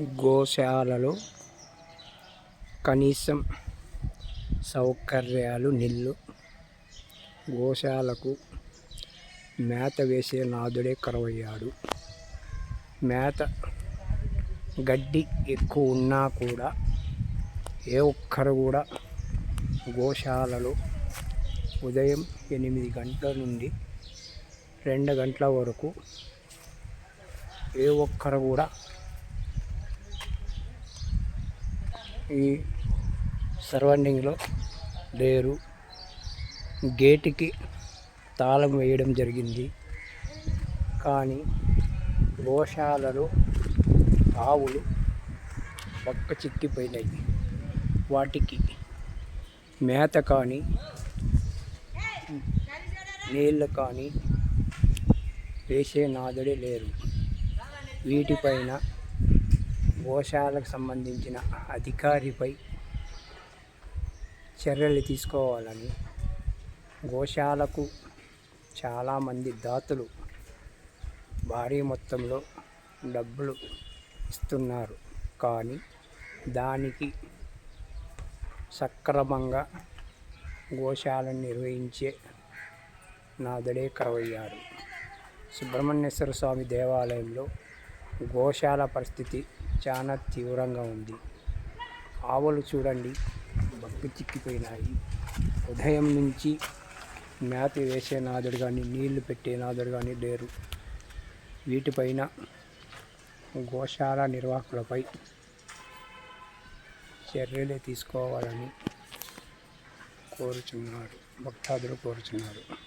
గోశాలలో కనీసం సౌకర్యాలు నిల్లు. గోశాలకు మేత వేసే నాదుడే కరువయ్యాడు. మేత గడ్డి ఎక్కువ ఉన్నా కూడా ఏ ఒక్కరు కూడా గోశాలలో ఉదయం ఎనిమిది గంటల నుండి రెండు గంటల వరకు ఏ ఒక్కరు కూడా ఈ సరౌండింగ్లో లేరు. గేటుకి తాళం వేయడం జరిగింది. కానీ గోశాలలో ఆవులు పక్క చిక్కిపోయినాయి. వాటికి మేత కానీ నీళ్ళు కానీ వేసే నాదుడే లేరు. వీటిపైన గోశాలకు సంబంధించిన అధికారిపై చర్యలు తీసుకోవాలని గోశాలకు చాలామంది దాతలు భారీ మొత్తంలో డబ్బులు ఇస్తున్నారు. కానీ దానికి సక్రమంగా గోశాలను నిర్వహించే నాదుడే కరవయ్యారు సుబ్రహ్మణ్యేశ్వర స్వామి దేవాలయంలో గోశాల పరిస్థితి చాలా తీవ్రంగా ఉంది. ఆవులు చూడండి బక్కు చిక్కిపోయినాయి. ఉదయం నుంచి మేత వేసే నాదుడు కానీ నీళ్ళు పెట్టే నాదుడు కానీ లేరు. వీటిపైన గోశాల నిర్వాహకులపై చర్యలు తీసుకోవాలని కోరుచున్నారు భక్తాదులు కోరుచున్నారు.